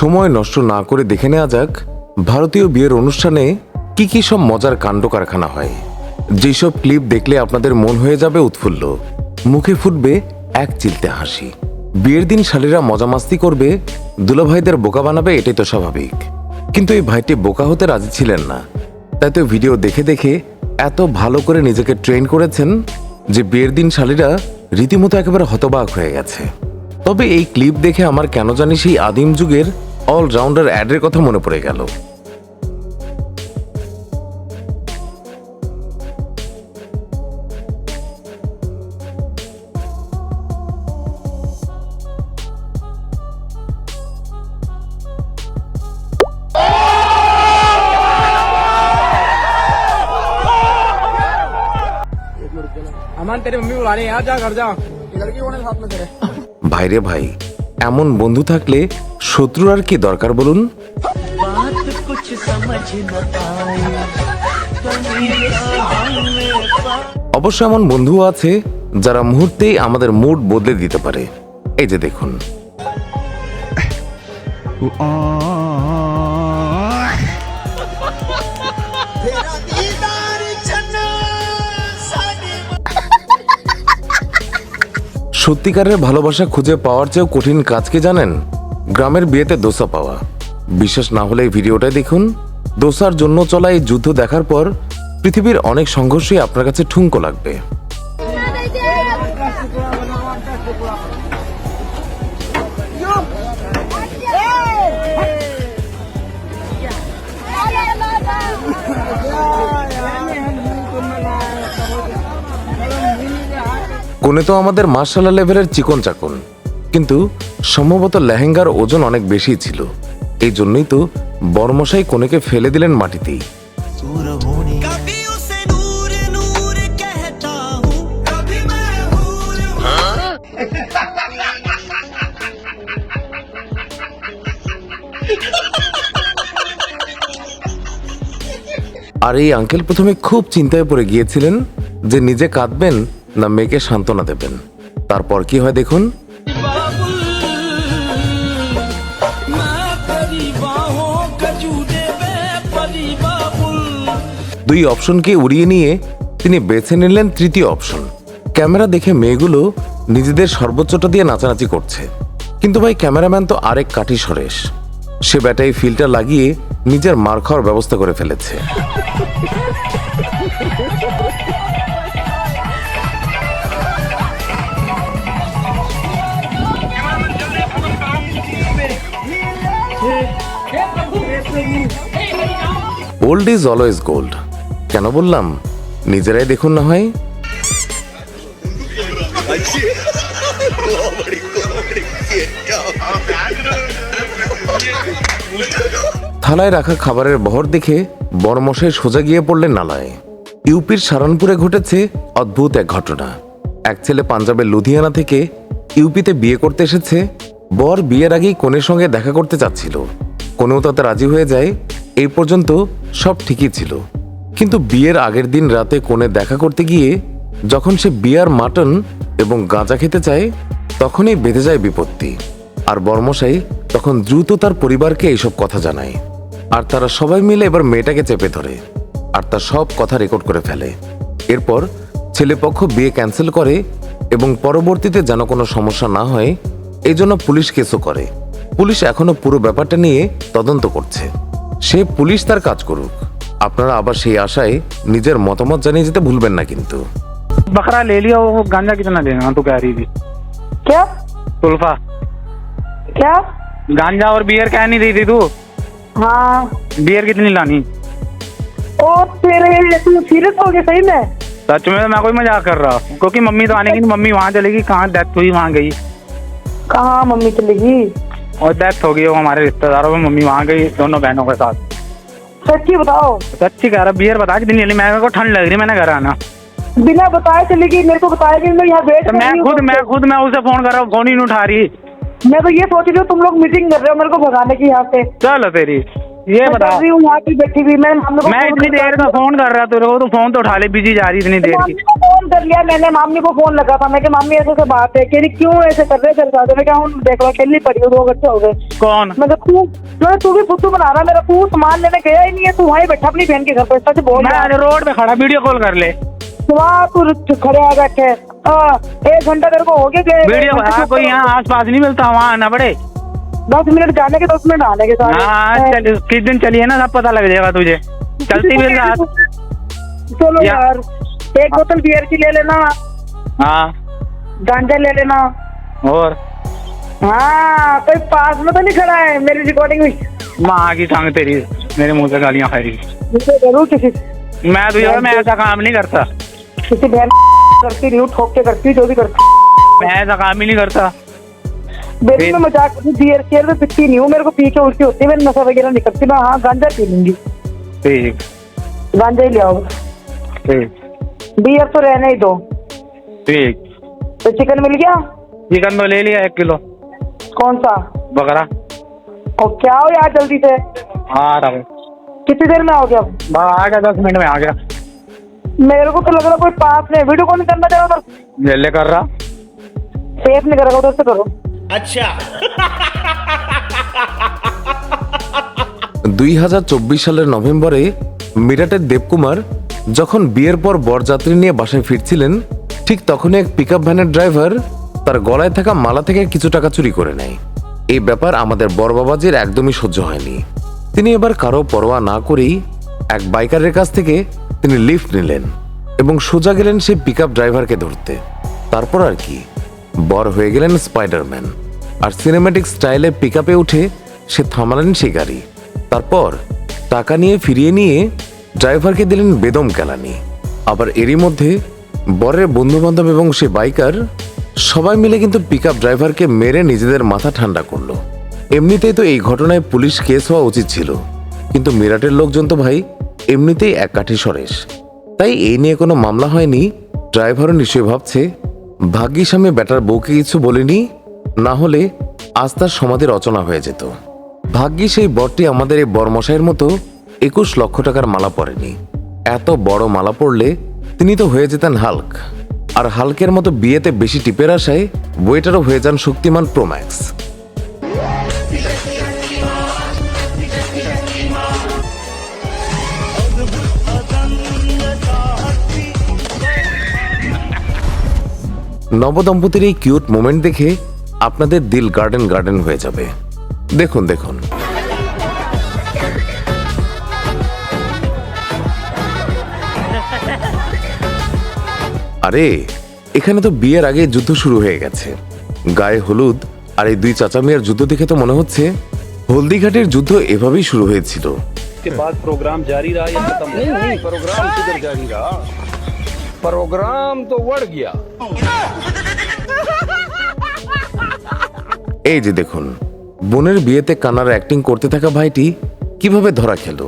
সময় নষ্ট না করে দেখে নেওয়া যাক, ভারতীয় বিয়ের অনুষ্ঠানে কি কি সব মজার কাণ্ড কারখানা হয়। যেসব ক্লিপ দেখলে আপনাদের মন হয়ে যাবে উৎফুল্ল। মুখে ফুটবে এক চিলতে হাসি। বিয়ের দিন শালীরা মজা মাস্তি করবে, দুলাভাইদের বোকা বানাবে, এটাই তো স্বাভাবিক। কিন্তু এই ভাইটি বোকা হতে রাজি ছিলেন না। তাই তো ভিডিও দেখে দেখে এত ভালো করে নিজেকে ট্রেন করেছেন যে বিয়ের দিন শালীরা রীতিমতো একেবারে হতবাক হয়ে গেছে। তবে এই ক্লিপ দেখে আমার কেন জানি সেই আদিম যুগের অলরাউন্ডার অ্যাডের কথা মনে পড়ে গেল। ভাইরে ভাই এমন বন্ধু থাকলে শত্রুর আর কি দরকার বলুন? অবশ্য এমন বন্ধু আছে যারা মুহূর্তেই আমাদের মুড বদলে দিতে পারে। এই যে দেখুন। সত্যিকারের ভালোবাসা খুঁজে পাওয়ার চেয়েও কঠিন কাজকে জানেন? গ্রামের বিয়েতে দোসা পাওয়া। বিশ্বাস না হলে ভিডিওটাই দেখুন। দোসার জন্য চলা এই যুদ্ধ দেখার পর পৃথিবীর অনেক সংঘর্ষই আপনার কাছে ঠুঙ্কো লাগবে। কোনে তো আমাদের মার্শাল লেভেলের চিকন চাকন। কিন্তু সম্ভবত লেহেঙ্গার ওজন অনেক বেশি ছিল। এই জন্যই তো বর্মশাই কোনেকে ফেলে দিলেন মাটিতেই। আর এই আঙ্কেল প্রথমে খুব চিন্তায় পড়ে গিয়েছিলেন যে নিজে কাঁদবেন না মেয়েকে সান্ত্বনা দেবেন। তারপর কি হয় দেখুন? দুই অপশনকে উড়িয়ে নিয়ে তিনি বেছে নিলেন তৃতীয় অপশন। ক্যামেরা দেখে মেয়েগুলো নিজেদের সর্বোচ্চটা দিয়ে নাচানাচি করছে। কিন্তু ভাই, ক্যামেরাম্যান তো আরেক কাঠি সরেশ। সে ব্যাটাই ফিল্টার লাগিয়ে নিজের মার খাওয়ার ব্যবস্থা করে ফেলেছে। ওল্ড ইজ অলওয়েজ গোল্ড কেন বললাম? নিজেরাই দেখুন না হয়। থালায় রাখা খাবারের বহর দেখে বড়মশাই সোজা গিয়ে পড়লেন নালায়। ইউপির সারানপুরে ঘটেছে অদ্ভুত এক ঘটনা। এক ছেলে পাঞ্জাবের লুধিয়ানা থেকে ইউপিতে বিয়ে করতে এসেছে। বর বিয়ের আগেই কনের সঙ্গে দেখা করতে চাচ্ছিল। কোনেও তাতে রাজি হয়ে যায়। এই পর্যন্ত সব ঠিকই ছিল। কিন্তু বিয়ের আগের দিন রাতে কোণে দেখা করতে গিয়ে যখন সে বিয়ার মাটন এবং গাঁজা খেতে চায়, তখনই বেঁধে যায় বিপত্তি। আর বর্মশাই তখন দ্রুত তার পরিবারকে এইসব কথা জানায়। আর তারা সবাই মিলে এবার মেয়েটাকে চেপে ধরে আর তার সব কথা রেকর্ড করে ফেলে। এরপর ছেলেপক্ষ বিয়ে ক্যান্সেল করে এবং পরবর্তীতে যেন কোনো সমস্যা না হয় এই জন্য পুলিশ কেসও করে। পুলিশ এখনও পুরো ব্যাপারটা নিয়ে তদন্ত করছে। সে পুলিশ তার কাজ করুক। আপনারা আবার সেই আশায় নিজের মতামত জানিয়ে যেতে ভুলবেন না কিন্তু बकरा ले लिया वो गांजा कितना देना तू कह रही थी क्या सुल्फा क्या गांजा और बियर कह नहीं रही थी तू हाँ बियर कितनी लानी ओ तेरे तू सीरियस हो गया सही में सच में तो मैं कोई मजाक कर रहा हूँ क्योंकि मम्मी तो आने की नहीं, मम्मी वहाँ चलेगी कहाँ डेथ हुई वहाँ गई कहाँ मम्मी चलेगी और डेथ हो गई वो हमारे रिश्तेदारों में मम्मी वहाँ गई दोनों बहनों के साथ सच्ची बताओ। सच्ची कह रहा बियर बता कितनी ले मैं को ठंड लग रही मैंने घर आना। बिना बताए चली गई मेरे को बताया कि मैं यहाँ वेट तो मैं खुद मैं खुद मैं उसे फ़ोन कर रहा हूँ फ़ोन ही नहीं उठा रही। मैं तो ये सोच रही हूँ तुम लोग मीटिंग कर रहे हो मेरे को भगाने की यहाँ से चलो तेरी ये बता। रही हूँ वहाँ की बैठी हुई मैं मैं इतनी देर में फ़ोन कर रहा तेरे को तो फ़ोन तो उठा ले बिज़ी जा रही इतनी देर की फ़ोन कर लिया मैंने मामी को फ़ोन लगा था। मैं कि मामी ऐसे ऐसे बात है कह रही क्यों ऐसे कर रहे तेरे साथ मैं क्या हूँ देख लो खेलनी पड़ी हो दो घंटे हो गए कौन? मैं तू जो है तू भी फुद्दू बना रहा मेरा तू सामान लेने गया ही नहीं है तू वहीं बैठा अपनी बहन के घर पर सच बोल मैं रोड पे खड़ा वीडियो कॉल कर ले। वहाँ तू खड़े आ बैठे एक घंटा तेरे को हो गया गए वीडियो कोई यहाँ आस पास नहीं मिलता वहाँ आना पड़े। दस मिनट जाने के दस मिनट आने के साथ हाँ किस दिन चलिए ना सब पता लग जाएगा तुझे। चलती फिर रात। चलो यार। एक बोतल बियर की ले लेना। हाँ। गांजा ले लेना। और? हाँ कोई पास में तो नहीं खड़ा है मेरी रिकॉर्डिंग में। माँ की टांग तेरी मेरे मुँह से गालियाँ खा रही मुझे ज़रूर किसी मैं तुझे मैं ऐसा काम नहीं करता। किसी बहन करती नहीं हूँ ठोक के करती जो भी करती। मैं ऐसा काम ही नहीं करता। बेबी? में मज़ाक करती बियर शेयर में पीती नहीं हूँ मेरे को पी के उल्टी होती है मैं नशा वगैरह नहीं करती मैं हाँ गांजा पी लूँगी। ठीक। गांजा ही ले आओ। ठीक। बियर तो रहने ही दो ठीक तो चिकन मिल गया चिकन तो ले लिया एक किलो कौन सा बकरा और क्या हो यार जल्दी से आ रहा हूँ कितनी देर में आओगे अब बस आ गया दस मिनट में आ गया मेरे को तो लग रहा कोई पास में वीडियो कॉल करना चाहो उधर जल्ले कर रहा सेफ नहीं करेगा उधर से करो দুই হাজার চব্বিশ সালের নভেম্বরে মিরাটের দেবকুমার যখন বিয়ের পর বরযাত্রী নিয়ে বাসায় ফিরছিলেন, ঠিক তখনই এক পিকআপ ভ্যানের ড্রাইভার তার গলায় থাকা মালা থেকে কিছু টাকা চুরি করে নেয়। এই ব্যাপার আমাদের বড়বাবাজির একদমই সহ্য হয়নি। তিনি এবার কারও পরোয়া না করেই এক বাইকারের কাছ থেকে তিনি লিফট নিলেন এবং সোজা গেলেন সেই পিকআপ ড্রাইভারকে ধরতে। তারপর আর কি, বর হয়ে গেলেন স্পাইডারম্যান আর সিনেম্যাটিক স্টাইলে পিকআপে উঠে সে থামালেন সেই গাড়ি। তারপর টাকা নিয়ে ফিরিয়ে নিয়ে ড্রাইভারকে দিলেন বেদম কেলানি। আবার এরই মধ্যে বরের বন্ধু বান্ধব এবং সে বাইকার সবাই মিলে কিন্তু পিকআপ ড্রাইভারকে মেরে নিজেদের মাথা ঠান্ডা করল। এমনিতেই তো এই ঘটনায় পুলিশ কেস হওয়া উচিত ছিল। কিন্তু মিরাটের লোকজন তো ভাই, এমনিতেই এক কাঠি সরেশ। তাই এই নিয়ে কোনো মামলা হয়নি। ড্রাইভারও নিশ্চয়ই ভাবছে, ভাগ্যিস আমি ব্যাটার বউকে কিছু বলিনি, না হলে আজ তার সমাধি রচনা হয়ে যেত। ভাগ্যিস এই বরটি আমাদের এই বরমশাইয়ের মতো একুশ লক্ষ টাকার মালা পরেনি। এত বড় মালা পড়লে তিনি তো হয়ে যেতেন হাল্ক। আর হাল্কের মতো বিয়েতে বেশি টিপের আশায় ওয়েটারও হয়ে যান শক্তিমান প্রোম্যাক্স নবদম্পতির এই কিউট মোমেন্ট দেখে আপনাদের দিল গার্ডেন গার্ডেন হয়ে যাবে। দেখুন দেখুন। আরে এখানে তো বিয়ের আগে যুদ্ধ শুরু হয়ে গেছে। গায়ে হলুদ আর এই দুই চাচা মেয়ের যুদ্ধ দেখে তো মনে হচ্ছে হলদিঘাটের যুদ্ধ এভাবেই শুরু হয়েছিল। এই যে দেখুন বোনের বিয়েতে কানার অ্যাক্টিং করতে থাকা ভাইটি কীভাবে ধরা খেলো?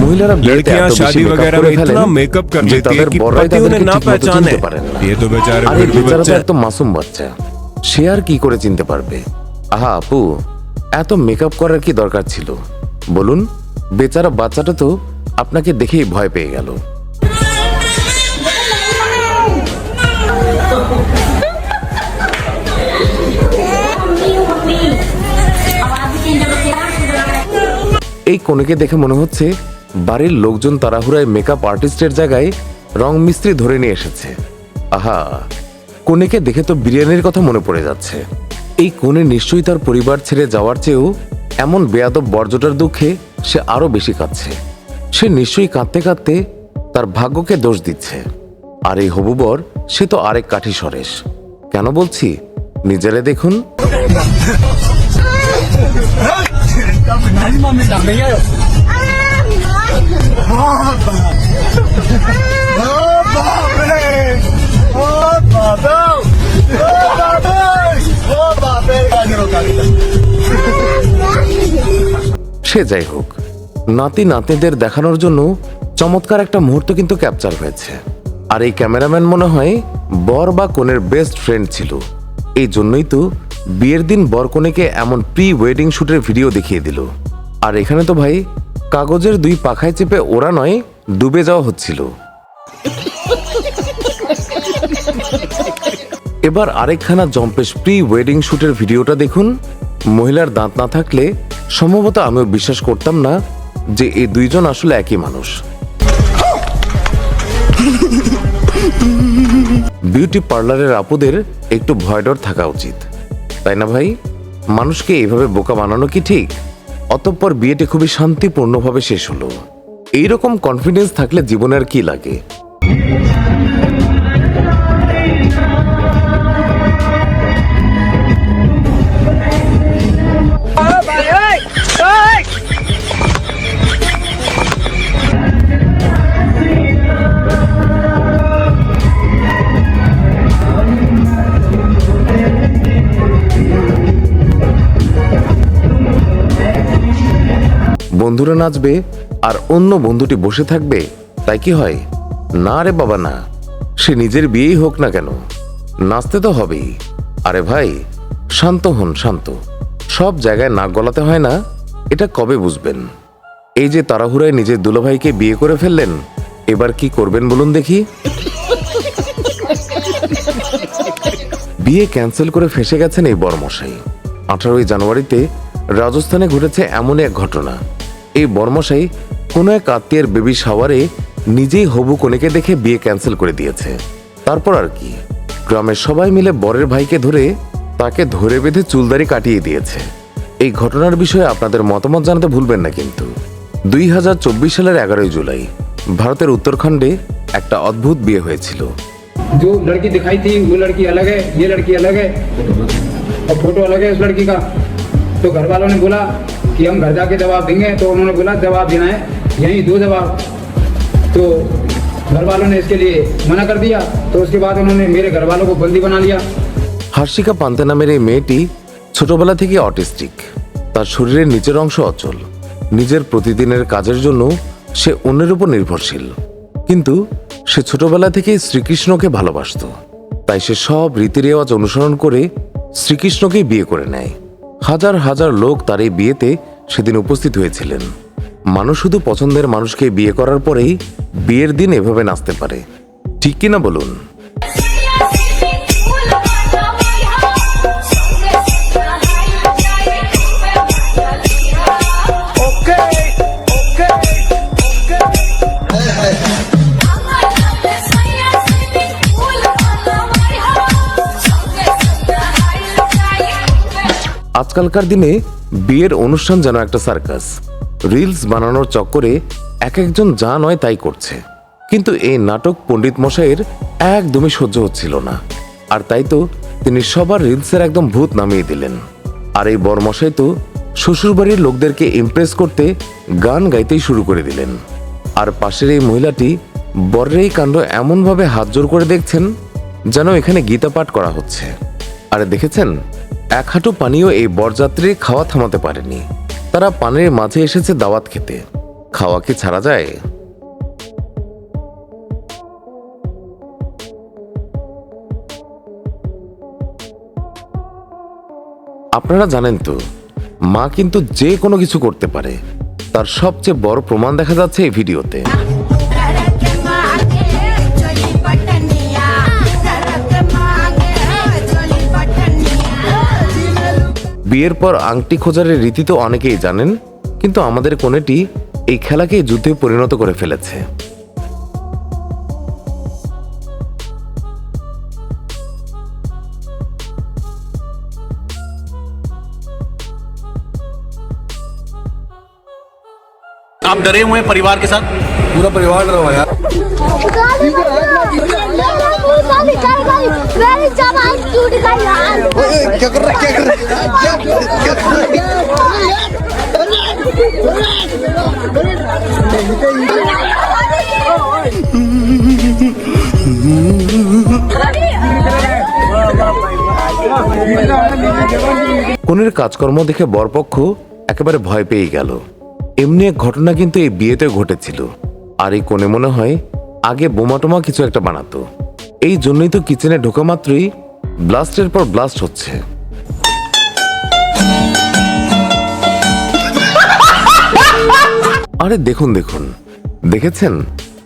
মহিলারা বিয়েতে लड़कियां এত বেশি शादी makeup वगैरह করে में ফেলেন इतना मेकअप कर যে लेती है তাদের कि বড়রাই पति उन्हें তাদেরকে ना ঠিকমতো पहचाने চিনতে পারেন না ये तो बेचारे আর এই बिल्कुल বেচারা তো बच्चे একদম মাসুম বাচ্চা সে আর কি করে চিনতে পারবে আহা আপু এত মেকআপ করার কি দরকার ছিল বলুন বেচারা বাচ্চাটা তো আপনাকে দেখেই ভয় পেয়ে গেল এই কনেকে দেখে মনে হচ্ছে বাড়ির লোকজন তাড়াহুড়ায় মেকআপ আর্টিস্টের জায়গায় রং মিস্ত্রি ধরে নিয়ে এসেছে। আহা কনেকে দেখে তো বিরিয়ানির কথা মনে পড়ে যাচ্ছে। এই কোণে নিশ্চয়ই তার পরিবার ছেড়ে যাওয়ার চেয়েও এমন বেয়াদব বর্জটার দুঃখে সে আরও বেশি কাঁদছে। সে নিশ্চয়ই কাঁদতে কাঁদতে তার ভাগ্যকে দোষ দিচ্ছে। আর এই হবু বর সে তো আরেক কাঠি সরেশ। কেন বলছি? নিজেরে দেখুন। সে যাই হোক, নাতি নাতনিদের দেখানোর জন্য চমৎকার একটা মুহূর্ত কিন্তু ক্যাপচার হয়েছে। আর এই ক্যামেরাম্যান মনে হয় বর বা কনের বেস্ট ফ্রেন্ড ছিল। এই জন্যই তো বিয়ের দিন বর কনেকে এমন প্রি ওয়েডিং শুটের ভিডিও দেখিয়ে দিল। আর এখানে তো ভাই, কাগজের দুই পাখায় চেপে ওরা নয়, ডুবে যাওয়া হচ্ছিল। এবার আরেকখানা জম্পেশ প্রি ওয়েডিং শুটের ভিডিওটা দেখুন। মহিলার দাঁত না থাকলে সম্ভবত আমিও বিশ্বাস করতাম না যে এই দুইজন আসলে একই মানুষ। বিউটি পার্লারের আপুদের একটু ভয়ডর থাকা উচিত। তাই না ভাই? মানুষকে এইভাবে বোকা বানানো কি ঠিক? অতঃপর বিয়েটি খুবই শান্তিপূর্ণভাবে শেষ হলো। এইরকম কনফিডেন্স থাকলে জীবনের কি লাগে? বন্ধুরা নাচবে আর অন্য বন্ধুটি বসে থাকবে, তাই কি হয়? না রে বাবা, না। সে নিজের বিয়েই হোক না কেন। নাচতে তো হবেই। আরে ভাই, শান্ত হন, শান্ত। সব জায়গায় নাক গলাতে হয় না? এটা কবে বুঝবেন? এই যে তাড়াহুড়ায় নিজের দুলাভাইকে বিয়ে করে ফেললেন, এবার কি করবেন বলুন দেখি? বিয়ে ক্যান্সেল করে ফেসে গেছেন এই বরমশাই। আঠারোই জানুয়ারিতে রাজস্থানে ঘটেছে এমন এক ঘটনা। এই বরমশাই কোনো এক আত্মীয়ের বেবি শাওয়ারে নিজেই হবু কনেকে দেখে বিয়ে ক্যান্সেল করে দিয়েছে তারপর আর কি গ্রামের সবাই মিলে বরের ভাইকে ধরে তাকে ধরে বেঁধে চুলদারি কাটিয়ে দিয়েছে এই ঘটনার বিষয়ে আপনাদের মতামত জানাতে ভুলবেন না কিন্তু দুই হাজার চব্বিশ সালের এগারোই জুলাই ভারতের উত্তরাখণ্ডে একটা অদ্ভুত বিয়ে হয়েছিল जो लड़की दिखाई थी वो लड़की अलग है ये लड़की अलग है और फोटो अलग है उस लड़की का तो घर वालों ने बोला कि हम घर जाके जवाब देंगे तो उन्होंने बोला जवाब देना है यही दो जवाब तो घर वालों ने इसके लिए मना कर दिया तो उसके बाद उन्होंने मेरे घर वालों को बंदी बना लिया হার্ষিকা পান্তে নামের এই মেয়েটি ছোটবেলা থেকে অটিস্টিক তার শরীরের নিচের অংশ অচল নিজের প্রতিদিনের কাজের জন্য সে অন্যের উপর নির্ভরশীল কিন্তু সে ছোটবেলা থেকেই শ্রীকৃষ্ণকে ভালোবাসতো তাই সে সব রীতি রেওয়াজ অনুসরণ করে শ্রীকৃষ্ণকেই বিয়ে করে নেয় হাজার হাজার লোক তার এই বিয়েতে সেদিন উপস্থিত হয়েছিলেন। মানুষ শুধু পছন্দের মানুষকে বিয়ে করার পরেই বিয়ের দিন এভাবে নাচতে পারে। ঠিক কিনা বলুন? আজকালকার দিনে বিয়ের অনুষ্ঠান যেন একটা সার্কাস। রিলস বানানোর চক্করে এক একজন যা নয় তাই করছে। কিন্তু এই নাটক পণ্ডিত মশাইয়ের একদমই সহ্য হচ্ছিল না। আর তাই তো তিনি সবার রিলসের একদম ভূত নামিয়ে দিলেন। আর এই বরমশাই তো শ্বশুরবাড়ির লোকদেরকে ইমপ্রেস করতে গান গাইতেই শুরু করে দিলেন। আর পাশের এই মহিলাটি বরের এই কাণ্ড এমনভাবে হাত জোর করে দেখছেন যেন এখানে গীতা পাঠ করা হচ্ছে। আরে দেখেছেন? এক হাঁটু পানিও এই বরযাত্রীর খাওয়া থামাতে পারেনি। তারা পানির মাঝে এসেছে দাওয়াত খেতে। খাওয়া কি ছাড়া যায়? আপনারা জানেন তো, মা কিন্তু যে কোনো কিছু করতে পারে। তার সবচেয়ে বড় প্রমাণ দেখা যাচ্ছে এই ভিডিওতে। বিয়ের পর আংটি খোঁজারের রীতি তো অনেকেই জানেন কিন্তু আমাদের কোনেটি এই খেলাকে যুদ্ধে পরিণত করে ফেলেছে आप डरे हुए हैं परिवार के साथ पूरा परिवार डरा हुआ है यार क्या कर रहा है क्या कर रहा है কনের কাজকর্ম দেখে বরপক্ষ একেবারে ভয় পেয়ে গেল। এমনি এক ঘটনা কিন্তু এই বিয়েতে ঘটেছিল। আর এই কোণে মনে হয় আগে বোমাটোমা কিছু একটা বানাতো। এই জন্যই তো কিচেনে ঢোকা মাত্রই ব্লাস্টের পর ব্লাস্ট হচ্ছে। আরে দেখুন দেখুন। দেখেছেন?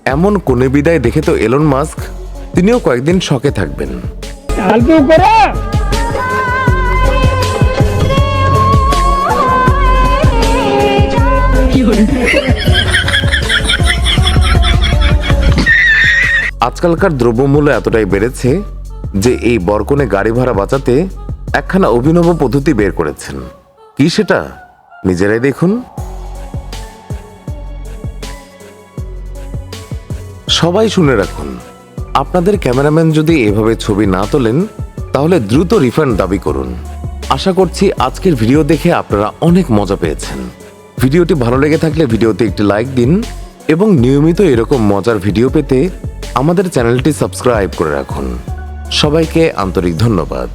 এমন কোনে বিদায় দেখে তো এলন মাস্ক, তিনিও কয়েকদিন শকে থাকবেন। আজকালকার দ্রব্যমূল্য এতটাই বেড়েছে যে এই বরকনে গাড়ি ভাড়া বাঁচাতে একখানা অভিনব পদ্ধতি বের করেছেন। কি সেটা? নিজেরাই দেখুন। সবাই শুনে রাখুন, আপনাদের ক্যামেরাম্যান যদি এভাবে ছবি না তোলেন, তাহলে দ্রুত রিফান্ড দাবি করুন। আশা করছি আজকের ভিডিও দেখে আপনারা অনেক মজা পেয়েছেন। ভিডিওটি ভালো লেগে থাকলে ভিডিওতে একটি লাইক দিন এবং নিয়মিত এরকম মজার ভিডিও পেতে আমাদের চ্যানেলটি সাবস্ক্রাইব করে রাখুন। সবাইকে আন্তরিক ধন্যবাদ।